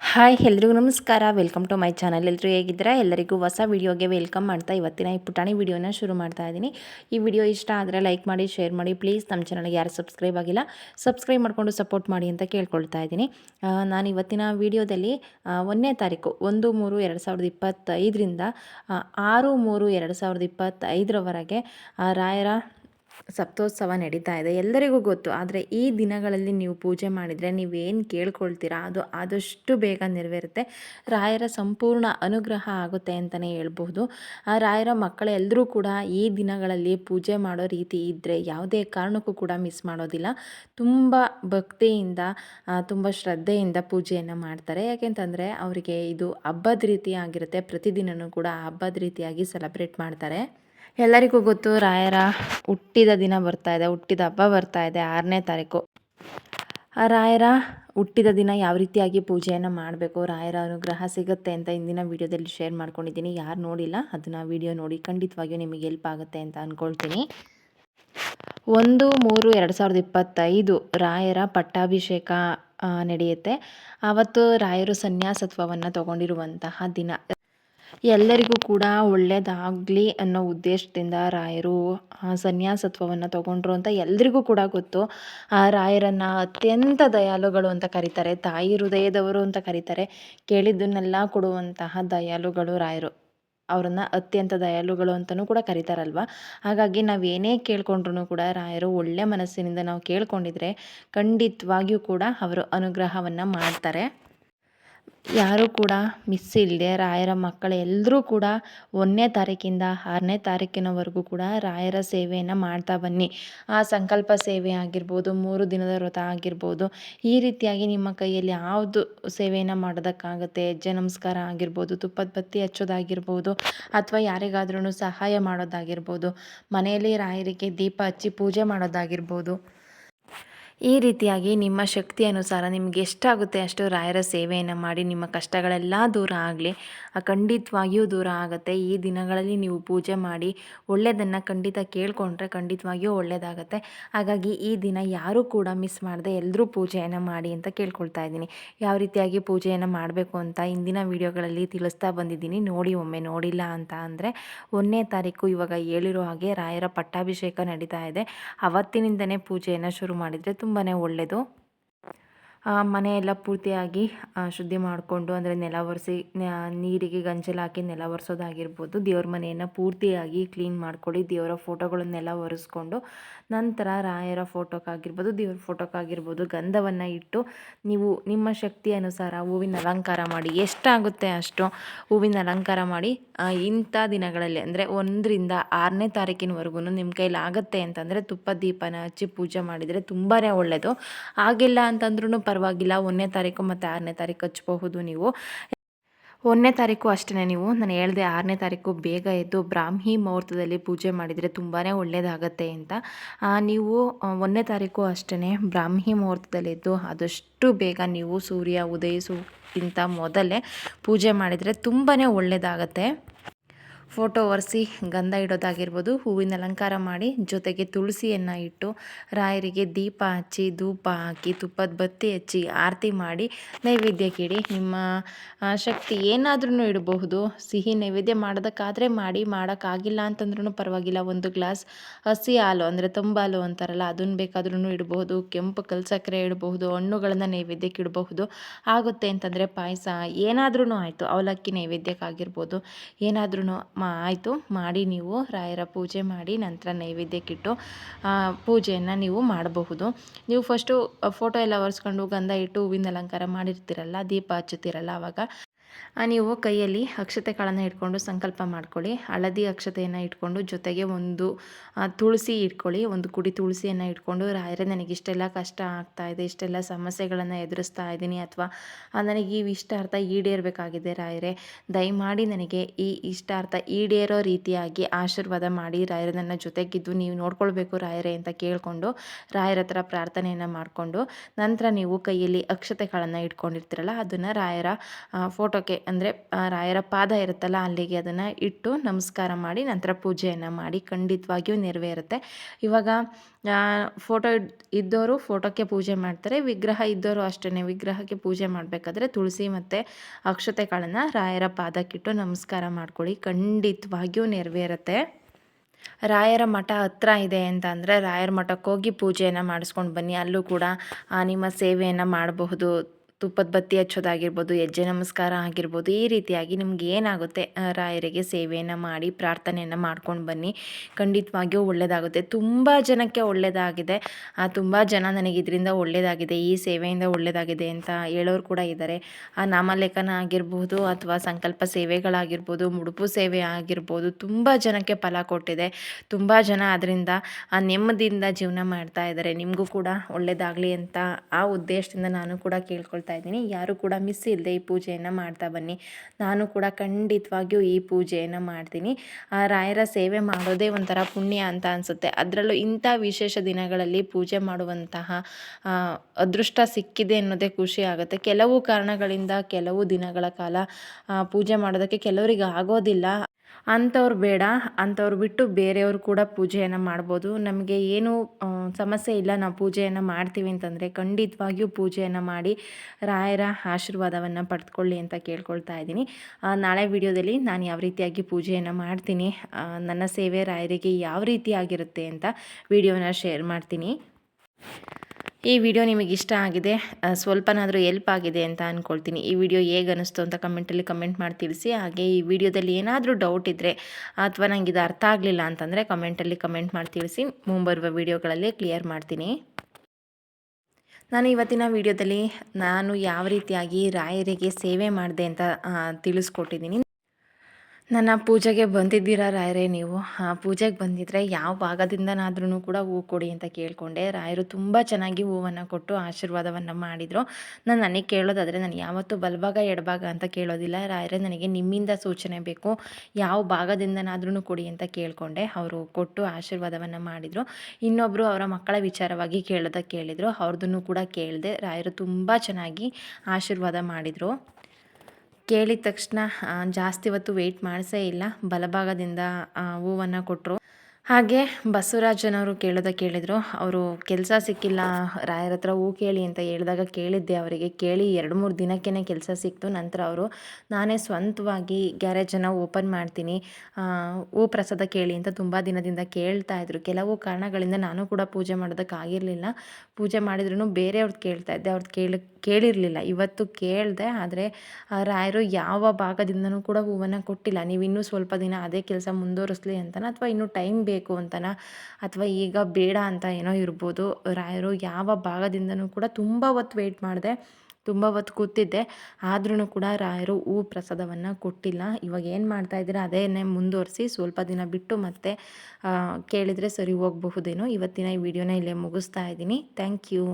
Hi, ಎಲ್ರಿಗೂ ನಮಸ್ಕಾರ. Welcome to my channel ಎಲ್ಲರೂ ಹೇಗಿದ್ದೀರಾ? ಎಲ್ಲರಿಗೂ ಹೊಸ ವಿಡಿಯೋಗೆ ವೆಲ್ಕಮ್ ಮಾಡ್ತಾ ಇವತ್ತಿನ ಈ ಪುಟಾಣಿ ವಿಡಿಯೋನ ಶುರು ಮಾಡ್ತಾ ಇದ್ದೀನಿ. ಈ ವಿಡಿಯೋ ಇಷ್ಟ ಆದರೆ ಲೈಕ್ ಮಾಡಿ ಶೇರ್ ಮಾಡಿ. ಪ್ಲೀಸ್ ನಮ್ಮ ಚಾನಲ್ಗೆ ಯಾರು ಸಬ್ಸ್ಕ್ರೈಬ್ ಆಗಿಲ್ಲ ಸಬ್ಸ್ಕ್ರೈಬ್ ಮಾಡಿಕೊಂಡು ಸಪೋರ್ಟ್ ಮಾಡಿ ಅಂತ ಕೇಳ್ಕೊಳ್ತಾ ಇದ್ದೀನಿ. ನಾನು ಇವತ್ತಿನ ವಿಡಿಯೋದಲ್ಲಿ ಒಂದನೇ ತಾರೀಕು ಒಂದು ಮೂರು ಎರಡು ಸಾವಿರದ ಇಪ್ಪತ್ತೈದರಿಂದ ಆರು ಮೂರು ಎರಡು ಸಾವಿರದ ಇಪ್ಪತ್ತೈದರವರೆಗೆ ರಾಯರ ಸಪ್ತೋತ್ಸವ ನಡೀತಾ ಇದೆ. ಎಲ್ಲರಿಗೂ ಗೊತ್ತು. ಆದರೆ ಈ ದಿನಗಳಲ್ಲಿ ನೀವು ಪೂಜೆ ಮಾಡಿದರೆ ನೀವೇನು ಕೇಳ್ಕೊಳ್ತೀರಾ? ಅದು ಆದಷ್ಟು ಬೇಗ ನೆರವೇರುತ್ತೆ. ರಾಯರ ಸಂಪೂರ್ಣ ಅನುಗ್ರಹ ಆಗುತ್ತೆ ಅಂತಲೇ ಹೇಳ್ಬೋದು ಆ ರಾಯರ ಮಕ್ಕಳೆಲ್ಲರೂ ಕೂಡ ಈ ದಿನಗಳಲ್ಲಿ ಪೂಜೆ ಮಾಡೋ ರೀತಿ ಇದ್ದರೆ ಯಾವುದೇ ಕಾರಣಕ್ಕೂ ಕೂಡ ಮಿಸ್ ಮಾಡೋದಿಲ್ಲ. ತುಂಬ ಭಕ್ತಿಯಿಂದ ತುಂಬ ಶ್ರದ್ಧೆಯಿಂದ ಪೂಜೆಯನ್ನು ಮಾಡ್ತಾರೆ. ಯಾಕೆಂತಂದರೆ ಅವರಿಗೆ ಇದು ಹಬ್ಬದ ರೀತಿ ಆಗಿರುತ್ತೆ. ಪ್ರತಿದಿನವೂ ಕೂಡ ಹಬ್ಬದ ರೀತಿಯಾಗಿ ಸೆಲೆಬ್ರೇಟ್ ಮಾಡ್ತಾರೆ. ಎಲ್ಲರಿಗೂ ಗೊತ್ತು ರಾಯರ ಹುಟ್ಟಿದ ದಿನ ಬರ್ತಾ ಇದೆ, ಹುಟ್ಟಿದ ಹಬ್ಬ ಬರ್ತಾ ಇದೆ, ಆರನೇ ತಾರೀಕು. ಆ ರಾಯರ ಹುಟ್ಟಿದ ದಿನ ಯಾವ ರೀತಿಯಾಗಿ ಪೂಜೆಯನ್ನು ಮಾಡಬೇಕು, ರಾಯರ ಅನುಗ್ರಹ ಸಿಗುತ್ತೆ ಅಂತ ಇಂದಿನ ವಿಡಿಯೋದಲ್ಲಿ ಶೇರ್ ಮಾಡ್ಕೊಂಡಿದ್ದೀನಿ. ಯಾರು ನೋಡಿಲ್ಲ, ಅದನ್ನು ವಿಡಿಯೋ ನೋಡಿ ಖಂಡಿತವಾಗಿಯೂ ನಿಮಗೆ ಹೆಲ್ಪ್ ಆಗುತ್ತೆ ಅಂತ ಅಂದ್ಕೊಳ್ತೀನಿ ಒಂದು, ಮೂರು, ಎರಡು ಸಾವಿರದ ಇಪ್ಪತ್ತೈದು ರಾಯರ ಪಟ್ಟಾಭಿಷೇಕ ನಡೆಯುತ್ತೆ. ಆವತ್ತು ರಾಯರು ಸನ್ಯಾಸತ್ವವನ್ನು ತಗೊಂಡಿರುವಂತಹ ದಿನ. ಎಲ್ಲರಿಗೂ ಕೂಡ ಒಳ್ಳೆಯದಾಗಲಿ ಅನ್ನೋ ಉದ್ದೇಶದಿಂದ ರಾಯರು ಸನ್ಯಾಸತ್ವವನ್ನು ತಗೊಂಡ್ರು ಅಂತ ಎಲ್ರಿಗೂ ಕೂಡ ಗೊತ್ತು. ಆ ರಾಯರನ್ನು ಅತ್ಯಂತ ದಯಾಳುಗಳು ಅಂತ ಕರೀತಾರೆ, ತಾಯಿ ಹೃದಯದವರು ಅಂತ ಕರೀತಾರೆ. ಕೇಳಿದ್ದನ್ನೆಲ್ಲ ಕೊಡುವಂತಹ ದಯಾಳುಗಳು ರಾಯರು. ಅವರನ್ನು ಅತ್ಯಂತ ದಯಾಳುಗಳು ಅಂತಲೂ ಕೂಡ ಕರೀತಾರಲ್ವ? ಹಾಗಾಗಿ ನಾವು ಏನೇ ಕೇಳ್ಕೊಂಡ್ರೂ ಕೂಡ ರಾಯರು ಒಳ್ಳೆ ಮನಸ್ಸಿನಿಂದ ನಾವು ಕೇಳ್ಕೊಂಡಿದ್ರೆ ಖಂಡಿತವಾಗಿಯೂ ಕೂಡ ಅವರು ಅನುಗ್ರಹವನ್ನು ಮಾಡ್ತಾರೆ. ಯಾರೂ ಕೂಡ ಮಿಸ್ ಇಲ್ಲದೆ ರಾಯರ ಮಕ್ಕಳು ಎಲ್ಲರೂ ಕೂಡ ಒಂದನೇ ತಾರೀಕಿಂದ ಆರನೇ ತಾರೀಕಿನವರೆಗೂ ಕೂಡ ರಾಯರ ಸೇವೆಯನ್ನು ಮಾಡ್ತಾ ಬನ್ನಿ. ಆ ಸಂಕಲ್ಪ ಸೇವೆ ಆಗಿರ್ಬೋದು, ಮೂರು ದಿನದ ವ್ರತ ಆಗಿರ್ಬೋದು, ಈ ರೀತಿಯಾಗಿ ನಿಮ್ಮ ಕೈಯಲ್ಲಿ ಯಾವುದು ಸೇವೆಯನ್ನು ಮಾಡೋದಕ್ಕಾಗುತ್ತೆ, ಹೆಜ್ಜೆ ನಮಸ್ಕಾರ ಆಗಿರ್ಬೋದು, ತುಪ್ಪದ ಬತ್ತಿ ಹಚ್ಚೋದಾಗಿರ್ಬೋದು ಅಥವಾ ಯಾರಿಗಾದ್ರೂ ಸಹಾಯ ಮಾಡೋದಾಗಿರ್ಬೋದು, ಮನೆಯಲ್ಲಿ ರಾಯರಿಗೆ ದೀಪ ಹಚ್ಚಿ ಪೂಜೆ ಮಾಡೋದಾಗಿರ್ಬೋದು ಈ ರೀತಿಯಾಗಿ ನಿಮ್ಮ ಶಕ್ತಿ ಅನುಸಾರ ನಿಮ್ಗೆ ಎಷ್ಟಾಗುತ್ತೆ ಅಷ್ಟು ರಾಯರ ಸೇವೆಯನ್ನು ಮಾಡಿ, ನಿಮ್ಮ ಕಷ್ಟಗಳೆಲ್ಲ ದೂರ ಆಗಲಿ ಖಂಡಿತವಾಗಿಯೂ ದೂರ ಆಗುತ್ತೆ. ಈ ದಿನಗಳಲ್ಲಿ ನೀವು ಪೂಜೆ ಮಾಡಿ, ಒಳ್ಳೆಯದನ್ನು ಖಂಡಿತ ಕೇಳಿಕೊಂಡ್ರೆ ಖಂಡಿತವಾಗಿಯೂ ಒಳ್ಳೆಯದಾಗುತ್ತೆ. ಹಾಗಾಗಿ ಈ ದಿನ ಯಾರೂ ಕೂಡ ಮಿಸ್ ಮಾಡದೆ ಎಲ್ಲರೂ ಪೂಜೆಯನ್ನು ಮಾಡಿ ಅಂತ ಕೇಳ್ಕೊಳ್ತಾ ಇದ್ದೀನಿ. ಯಾವ ರೀತಿಯಾಗಿ ಪೂಜೆಯನ್ನು ಮಾಡಬೇಕು ಅಂತ ಇಂದಿನ ವಿಡಿಯೋಗಳಲ್ಲಿ ತಿಳಿಸ್ತಾ ಬಂದಿದ್ದೀನಿ. ನೋಡಿ, ಒಮ್ಮೆ ನೋಡಿಲ್ಲ ಅಂತ ಅಂದರೆ ಒಂದನೇ ತಾರೀಕು ಇವಾಗ ಹೇಳಿರೋ ಹಾಗೆ ರಾಯರ ಪಟ್ಟಾಭಿಷೇಕ ನಡೀತಾ ಇದೆ. ಅವತ್ತಿನಿಂದನೇ ಪೂಜೆಯನ್ನು ಶುರು ಮಾಡಿದರೆ ತುಂಬಾ ಒಳ್ಳೆಯದು ಆ, ಎಲ್ಲ ಪೂರ್ತಿಯಾಗಿ ಶುದ್ಧಿ ಮಾಡಿಕೊಂಡು ಅಂದರೆ ನೆಲ ಒರೆಸಿ ನೀರಿಗೆ ಗಂಜಲ ಹಾಕಿ ನೆಲ ಒರೆಸೋದಾಗಿರ್ಬೋದು ದೇವ್ರ ಮನೆಯನ್ನು ಪೂರ್ತಿಯಾಗಿ ಕ್ಲೀನ್ ಮಾಡ್ಕೊಳ್ಳಿ ದೇವರ ಫೋಟೋಗಳನ್ನೆಲ್ಲ ಒರೆಸ್ಕೊಂಡು ನಂತರ ರಾಯರ ಫೋಟೋಕ್ಕಾಗಿರ್ಬೋದು ದೇವ್ರ ಫೋಟೋಕ್ಕಾಗಿರ್ಬೋದು ಗಂಧವನ್ನು ಇಟ್ಟು ನೀವು ನಿಮ್ಮ ಶಕ್ತಿ ಅನುಸಾರ ಹೂವಿನ ಅಲಂಕಾರ ಮಾಡಿ ಎಷ್ಟಾಗುತ್ತೆ ಅಷ್ಟು ಹೂವಿನ ಅಲಂಕಾರ ಮಾಡಿ ಇಂಥ ದಿನಗಳಲ್ಲಿ ಅಂದರೆ ಒಂದರಿಂದ ಆರನೇ ತಾರೀಕಿನವರೆಗೂ ನಿಮ್ಮ ಕೈಲಾಗುತ್ತೆ ಅಂತಂದರೆ ತುಪ್ಪ ದೀಪನ ಹಚ್ಚಿ ಪೂಜೆ ಮಾಡಿದರೆ ತುಂಬಾ ಒಳ್ಳೆಯದು ಆಗಿಲ್ಲ ಅಂತಂದ್ರೂ ಪರವಾಗಿಲ್ಲ. ಒಂದನೇ ತಾರೀಕು ಮತ್ತು ಆರನೇ ತಾರೀಕು ಹಚ್ಬಹುದು ನೀವು. ಒಂದನೇ ತಾರೀಕು ಅಷ್ಟೇ ನೀವು. ನಾನು ಹೇಳಿದೆ ಆರನೇ ತಾರೀಕು ಬೇಗ ಎದ್ದು ಬ್ರಾಹ್ಮಿ ಮುಹೂರ್ತದಲ್ಲಿ ಪೂಜೆ ಮಾಡಿದರೆ ತುಂಬಾ ಒಳ್ಳೆಯದಾಗತ್ತೆ ಅಂತ. ನೀವು ಒಂದನೇ ತಾರೀಕು ಅಷ್ಟೇ ಬ್ರಾಹ್ಮಿ ಮುಹೂರ್ತದಲ್ಲಿ ಎದ್ದು ಆದಷ್ಟು ಬೇಗ ನೀವು ಸೂರ್ಯ ಉದಯಿಸುಕ್ಕಿಂತ ಮೊದಲೇ ಪೂಜೆ ಮಾಡಿದರೆ ತುಂಬಾ ಒಳ್ಳೆಯದಾಗತ್ತೆ ಫೋಟೋ ಒರೆಸಿ ಗಂಧ ಇಡೋದಾಗಿರ್ಬೋದು, ಹೂವಿನ ಅಲಂಕಾರ ಮಾಡಿ ಜೊತೆಗೆ ತುಳಸಿಯನ್ನು ಇಟ್ಟು ರಾಯರಿಗೆ ದೀಪ ಹಚ್ಚಿ, ಧೂಪ ಹಾಕಿ, ತುಪ್ಪದ ಬತ್ತಿ ಹಚ್ಚಿ ಆರತಿ ಮಾಡಿ ನೈವೇದ್ಯಕ್ಕೆ ಇಡಿ. ನಿಮ್ಮ ಶಕ್ತಿ ಏನಾದ್ರೂ ಇಡಬಹುದು. ಸಿಹಿ ನೈವೇದ್ಯ ಮಾಡೋದಕ್ಕಾದರೆ ಮಾಡಿ, ಮಾಡೋಕ್ಕಾಗಿಲ್ಲ ಅಂತಂದ್ರೂ ಪರವಾಗಿಲ್ಲ. ಒಂದು ಗ್ಲಾಸ್ ಹಸಿ ಹಾಲು, ಅಂದರೆ ತಂಬಾಲು ಅಂತಾರಲ್ಲ, ಅದನ್ನು ಬೇಕಾದ್ರೂ ಇಡಬಹುದು. ಕೆಂಪು ಕಲ್ಸಕ್ಕರೆ ಇಡಬಹುದು, ಹಣ್ಣುಗಳನ್ನು ನೈವೇದ್ಯಕ್ಕೆ ಇಡಬಹುದು. ಆಗುತ್ತೆ ಅಂತಂದರೆ ಪಾಯಸ ಏನಾದ್ರೂ ಆಯಿತು, ಅವಲಕ್ಕಿ ನೈವೇದ್ಯಕ್ಕಾಗಿರ್ಬೋದು. ಏನಾದ್ರೂ ಮಾ, ಆಯಿತು, ಮಾಡಿ ನೀವು ರಾಯರ ಪೂಜೆ ಮಾಡಿ ನಂತರ ನೈವೇದ್ಯಕ್ಕಿಟ್ಟು ಪೂಜೆಯನ್ನು ನೀವು ಮಾಡಬಹುದು. ನೀವು ಫಸ್ಟು ಫೋಟೋ ಎಲ್ಲ ಒರೆಸ್ಕೊಂಡು ಗಂಧ ಇಟ್ಟು ಹೂವಿನ ಅಲಂಕಾರ ಮಾಡಿರ್ತೀರಲ್ಲ, ದೀಪ ಹಚ್ಚುತ್ತೀರಲ್ಲ ಆವಾಗ ನೀವು ಕೈಯಲ್ಲಿ ಅಕ್ಷತೆಗಳನ್ನು ಇಟ್ಕೊಂಡು ಸಂಕಲ್ಪ ಮಾಡ್ಕೊಳ್ಳಿ. ಹಳದಿ ಅಕ್ಷತೆಯನ್ನು ಇಟ್ಕೊಂಡು ಜೊತೆಗೆ ಒಂದು ತುಳಸಿ ಇಟ್ಕೊಳ್ಳಿ. ಒಂದು ಕುಡಿ ತುಳಸಿಯನ್ನು ಇಟ್ಕೊಂಡು ರಾಯರೇ ನನಗೆ ಇಷ್ಟೆಲ್ಲ ಕಷ್ಟ ಆಗ್ತಾ ಇದೆ, ಇಷ್ಟೆಲ್ಲ ಸಮಸ್ಯೆಗಳನ್ನು ಎದುರಿಸ್ತಾ ಇದ್ದೀನಿ ಅಥವಾ ನನಗೆ ಈ ಇಷ್ಟಾರ್ಥ ಈಡೇರಬೇಕಾಗಿದೆ ರಾಯರೇ ದಯಮಾಡಿ ನನಗೆ ಈ ಇಷ್ಟಾರ್ಥ ಈಡೇರೋ ರೀತಿಯಾಗಿ ಆಶೀರ್ವಾದ ಮಾಡಿ ರಾಯರ ನನ್ನ ಜೊತೆಗಿದ್ದು ನೀವು ನೋಡ್ಕೊಳ್ಬೇಕು ರಾಯರೇ ಅಂತ ಕೇಳಿಕೊಂಡು ರಾಯರ ಹತ್ರ ಪ್ರಾರ್ಥನೆಯನ್ನು ಮಾಡಿಕೊಂಡು, ನಂತರ ನೀವು ಕೈಯಲ್ಲಿ ಅಕ್ಷತೆಗಳನ್ನು ಇಟ್ಕೊಂಡಿರ್ತೀರಲ್ಲ, ಅದನ್ನು ರಾಯರ ಫೋಟೋಕ್ಕೆ ಫೋಟೋಕ್ಕೆ ಅಂದರೆ ರಾಯರ ಪಾದ ಇರುತ್ತಲ್ಲ ಅಲ್ಲಿಗೆ ಅದನ್ನು ಇಟ್ಟು ನಮಸ್ಕಾರ ಮಾಡಿ, ನಂತರ ಪೂಜೆಯನ್ನು ಮಾಡಿ ಖಂಡಿತವಾಗಿಯೂ ನೆರವೇರುತ್ತೆ. ಇವಾಗ ಫೋಟೋ ಇದ್ದವರು ಫೋಟೋಕ್ಕೆ ಪೂಜೆ ಮಾಡ್ತಾರೆ, ವಿಗ್ರಹ ಇದ್ದವರು ಅಷ್ಟೇ ವಿಗ್ರಹಕ್ಕೆ ಪೂಜೆ ಮಾಡಬೇಕಾದ್ರೆ ತುಳಸಿ ಮತ್ತು ಅಕ್ಷತೆ ಕಾಳನ್ನು ರಾಯರ ಪಾದಕ್ಕಿಟ್ಟು ನಮಸ್ಕಾರ ಮಾಡ್ಕೊಳ್ಳಿ, ಖಂಡಿತವಾಗಿಯೂ ನೆರವೇರುತ್ತೆ. ರಾಯರ ಮಠ ಹತ್ರ ಇದೆ ಅಂತ ಅಂದರೆ, ರಾಯರ ಮಠಕ್ಕೆ ಹೋಗಿ ಪೂಜೆಯನ್ನು ಮಾಡಿಸ್ಕೊಂಡು ಬನ್ನಿ. ಅಲ್ಲೂ ಕೂಡ ನಿಮ್ಮ ಸೇವೆಯನ್ನು ಮಾಡಬಹುದು. ತುಪ್ಪದ ಬತ್ತಿ ಹಚ್ಚೋದಾಗಿರ್ಬೋದು ಹೆಜ್ಜೆ ನಮಸ್ಕಾರ ಆಗಿರ್ಬೋದು, ಈ ರೀತಿಯಾಗಿ ನಿಮ್ಗೆ ಏನಾಗುತ್ತೆ ರಾಯರಿಗೆ ಸೇವೆಯನ್ನು ಮಾಡಿ, ಪ್ರಾರ್ಥನೆಯನ್ನು ಮಾಡ್ಕೊಂಡು ಬನ್ನಿ. ಖಂಡಿತವಾಗಿಯೂ ಒಳ್ಳೆಯದಾಗುತ್ತೆ ತುಂಬ ಜನಕ್ಕೆ ಒಳ್ಳೆಯದಾಗಿದೆ ತುಂಬ ಜನ ನನಗೆ ಇದರಿಂದ ಒಳ್ಳೆಯದಾಗಿದೆ ಈ ಸೇವೆಯಿಂದ ಒಳ್ಳೆಯದಾಗಿದೆ ಅಂತ ಹೇಳೋರು ಕೂಡ ಇದ್ದಾರೆ. ಆ, ನಾಮಲೇಖನ ಆಗಿರ್ಬೋದು ಅಥವಾ ಸಂಕಲ್ಪ ಸೇವೆಗಳಾಗಿರ್ಬೋದು, ಮುಡುಪು ಸೇವೆ ಆಗಿರ್ಬೋದು, ತುಂಬ ಜನಕ್ಕೆ ಫಲ ಕೊಟ್ಟಿದೆ. ತುಂಬ ಜನ ಅದರಿಂದ ಆ, ನೆಮ್ಮದಿಯಿಂದ ಜೀವನ ಮಾಡ್ತಾ ಇದ್ದಾರೆ. ನಿಮಗೂ ಕೂಡ ಒಳ್ಳೆಯದಾಗಲಿ ಅಂತ ಆ ಉದ್ದೇಶದಿಂದ ನಾನು ಕೂಡ ಕೇಳ್ಕೊಳ್ತಾ ಇದ್ದೀನಿ. ಯಾರು ಕೂಡ ಮಿಸ್ ಇಲ್ಲದೆ ಈ ಪೂಜೆಯನ್ನು ಮಾಡ್ತಾ ಬನ್ನಿ. ನಾನು ಕೂಡ ಖಂಡಿತವಾಗಿಯೂ ಈ ಪೂಜೆಯನ್ನು ಮಾಡ್ತೀನಿ. ಆ ರಾಯರ ಸೇವೆ ಮಾಡೋದೇ ಒಂಥರ ಪುಣ್ಯ ಅಂತ ಅನಿಸುತ್ತೆ. ಅದರಲ್ಲೂ ಇಂಥ ವಿಶೇಷ ದಿನಗಳಲ್ಲಿ ಪೂಜೆ ಮಾಡುವಂತಹ ಅದೃಷ್ಟ ಸಿಕ್ಕಿದೆ ಅನ್ನೋದೇ ಖುಷಿ ಆಗುತ್ತೆ. ಕೆಲವು ಕಾರಣಗಳಿಂದ, ಕೆಲವು ದಿನಗಳ ಕಾಲ ಪೂಜೆ ಮಾಡೋದಕ್ಕೆ ಕೆಲವರಿಗೆ ಆಗೋದಿಲ್ಲ. ಅಂಥವ್ರು ಬೇಡ, ಅಂಥವ್ರು ಬಿಟ್ಟು ಬೇರೆಯವರು ಕೂಡ ಪೂಜೆಯನ್ನು ಮಾಡ್ಬೋದು. ನಮಗೆ ಏನು ಸಮಸ್ಯೆ ಇಲ್ಲ ನಾವು ಪೂಜೆಯನ್ನು ಮಾಡ್ತೀವಿ ಅಂತಂದರೆ ಖಂಡಿತವಾಗಿಯೂ ಪೂಜೆಯನ್ನು ಮಾಡಿ ರಾಯರ ಆಶೀರ್ವಾದವನ್ನು ಪಡೆದುಕೊಳ್ಳಿ ಅಂತ ಕೇಳ್ಕೊಳ್ತಾ ಇದ್ದೀನಿ. ನಾಳೆ ವಿಡಿಯೋದಲ್ಲಿ ನಾನು ಯಾವ ರೀತಿಯಾಗಿ ಪೂಜೆಯನ್ನು ಮಾಡ್ತೀನಿ ನನ್ನ ಸೇವೆ ರಾಯರಿಗೆ ಯಾವ ರೀತಿಯಾಗಿರುತ್ತೆ ಅಂತ ವಿಡಿಯೋನ ಶೇರ್ ಮಾಡ್ತೀನಿ. ಈ ವಿಡಿಯೋ ನಿಮಗೆ ಇಷ್ಟ ಆಗಿದೆ ಸ್ವಲ್ಪನಾದರೂ ಎಲ್ಪ್ ಆಗಿದೆ ಅಂತ ಅಂದ್ಕೊಳ್ತೀನಿ ಈ ವಿಡಿಯೋ ಹೇಗೆ ಅನ್ನಿಸ್ತು ಅಂತ ಕಮೆಂಟಲ್ಲಿ ಕಮೆಂಟ್ ಮಾಡಿ ತಿಳಿಸಿ. ಹಾಗೆ ಈ ವಿಡಿಯೋದಲ್ಲಿ ಏನಾದರೂ ಡೌಟ್ ಇದ್ದರೆ ಅಥವಾ ನನಗೆ ಇದು ಅರ್ಥ ಆಗಲಿಲ್ಲ ಅಂತಂದರೆ ಕಮೆಂಟಲ್ಲಿ ಕಮೆಂಟ್ ಮಾಡಿ ತಿಳಿಸಿ. ಮುಂಬರುವ ವಿಡಿಯೋಗಳಲ್ಲಿ ಕ್ಲಿಯರ್ ಮಾಡ್ತೀನಿ. ನಾನು ಇವತ್ತಿನ ವಿಡಿಯೋದಲ್ಲಿ ನಾನು ಯಾವ ರೀತಿಯಾಗಿ ರಾಯರಿಗೆ ಸೇವೆ ಮಾಡಿದೆ ಅಂತ ತಿಳಿಸ್ಕೊಟ್ಟಿದ್ದೀನಿ. ನನ್ನ ಪೂಜೆಗೆ ಬಂದಿದ್ದೀರಾ ರಾಯರೇ ನೀವು? ಪೂಜೆಗೆ ಬಂದಿದ್ದರೆ ಯಾವ ಭಾಗದಿಂದನಾದ್ರೂ ಕೂಡ ಹೂ ಕೊಡಿ ಅಂತ ಕೇಳಿಕೊಂಡೆ. ರಾಯರು ತುಂಬ ಚೆನ್ನಾಗಿ ಹೂವನ್ನು ಕೊಟ್ಟು ಆಶೀರ್ವಾದವನ್ನು ಮಾಡಿದರು. ನಾನು ನನಗೆ ಕೇಳೋದಾದರೆ ನಾನು ಯಾವತ್ತೂ ಬಲಭಾಗ, ಎಡಭಾಗ ಅಂತ ಕೇಳೋದಿಲ್ಲ. ರಾಯರೇ, ನನಗೆ ನಿಮ್ಮಿಂದ ಸೂಚನೆ ಬೇಕು. ಯಾವ ಭಾಗದಿಂದನಾದ್ರೂ ಕೊಡಿ ಅಂತ ಕೇಳಿಕೊಂಡೆ. ಅವರು ಕೊಟ್ಟು ಆಶೀರ್ವಾದವನ್ನು ಮಾಡಿದರು. ಇನ್ನೊಬ್ಬರು ಅವರ ಮಕ್ಕಳ ವಿಚಾರವಾಗಿ ಕೇಳೋದಕ್ಕೆ ಕೇಳಿದರು. ಅವ್ರದ್ದನ್ನು ಕೂಡ ಕೇಳಿದೆ ರಾಯರು ತುಂಬ ಚೆನ್ನಾಗಿ ಆಶೀರ್ವಾದ ಮಾಡಿದರು. ಕೇಳಿದ ತಕ್ಷಣ ಜಾಸ್ತಿ ಹೊತ್ತು ವೆಯ್ಟ್ ಮಾಡಿಸೇ ಇಲ್ಲ. ಬಲಭಾಗದಿಂದ ಹೂವನ್ನು ಕೊಟ್ಟರು ಹಾಗೆ ಬಸವರಾಜನವರು ಕೇಳೋದ ಕೇಳಿದರು. ಅವರು ಕೆಲಸ ಸಿಕ್ಕಿಲ್ಲ, ರಾಯರ ಹತ್ರ ಹೂ ಕೇಳಿ ಅಂತ ಹೇಳಿದಾಗ ಕೇಳಿದ್ದೆ ಅವರಿಗೆ. ಕೇಳಿ ಎರಡು ಮೂರು ದಿನಕ್ಕೇ ಕೆಲಸ ಸಿಕ್ತು. ನಂತರ ಅವರು, ನಾನೇ ಸ್ವಂತವಾಗಿ ಗ್ಯಾರೇಜನ್ನು ಓಪನ್ ಮಾಡ್ತೀನಿ ಹೂ ಪ್ರಸಾದ ಕೇಳಿ ಅಂತ ತುಂಬ ದಿನದಿಂದ ಕೇಳ್ತಾ ಇದ್ರು. ಕೆಲವು ಕಾರಣಗಳಿಂದ ನಾನು ಕೂಡ ಪೂಜೆ ಮಾಡೋದಕ್ಕಾಗಿರಲಿಲ್ಲ. ಪೂಜೆ ಮಾಡಿದ್ರೂ ಬೇರೆಯವ್ರದ್ದು ಕೇಳ್ತಾ ಇದ್ದೆ. ಅವ್ರದ್ದು ಕೇಳಿ ಕೇಳಿರಲಿಲ್ಲ. ಇವತ್ತು ಕೇಳಿದೆ, ಆದರೆ ರಾಯರು ಯಾವ ಭಾಗದಿಂದನೂ ಕೂಡ ಹೂವನ್ನು ಕೊಟ್ಟಿಲ್ಲ. ನೀವು ಇನ್ನೂ ಸ್ವಲ್ಪ ದಿನ ಅದೇ ಕೆಲಸ ಮುಂದುವರಿಸ್ಲಿ ಅಂತನ, ಅಥವಾ ಇನ್ನೂ ಟೈಮ್ ಬೇಕು ಅಂತನ, ಅಥವಾ ಈಗ ಬೇಡ ಅಂತ ಏನೋ ಇರ್ಬೋದು, ರಾಯರು ಯಾವ ಭಾಗದಿಂದನೂ ಕೂಡ ತುಂಬ ಹೊತ್ತು ವೆಯ್ಟ್ ಮಾಡಿದೆ, ತುಂಬ ಹೊತ್ತು ಕೂತಿದ್ದೆ. ಆದ್ರೂ ಕೂಡ ರಾಯರು ಹೂ ಪ್ರಸಾದವನ್ನು ಕೊಟ್ಟಿಲ್ಲ. ಇವಾಗ ಏನು ಮಾಡ್ತಾ ಇದ್ದೀರಾ, ಅದೇನೇ ಮುಂದುವರಿಸಿ ಸ್ವಲ್ಪ ದಿನ ಬಿಟ್ಟು ಮತ್ತೆ ಕೇಳಿದರೆ ಸರಿ ಹೋಗಬಹುದೇನೋ. ಇವತ್ತಿನ ಈ ವಿಡಿಯೋನ ಇಲ್ಲೇ ಮುಗಿಸ್ತಾ ಇದ್ದೀನಿ. Thank you.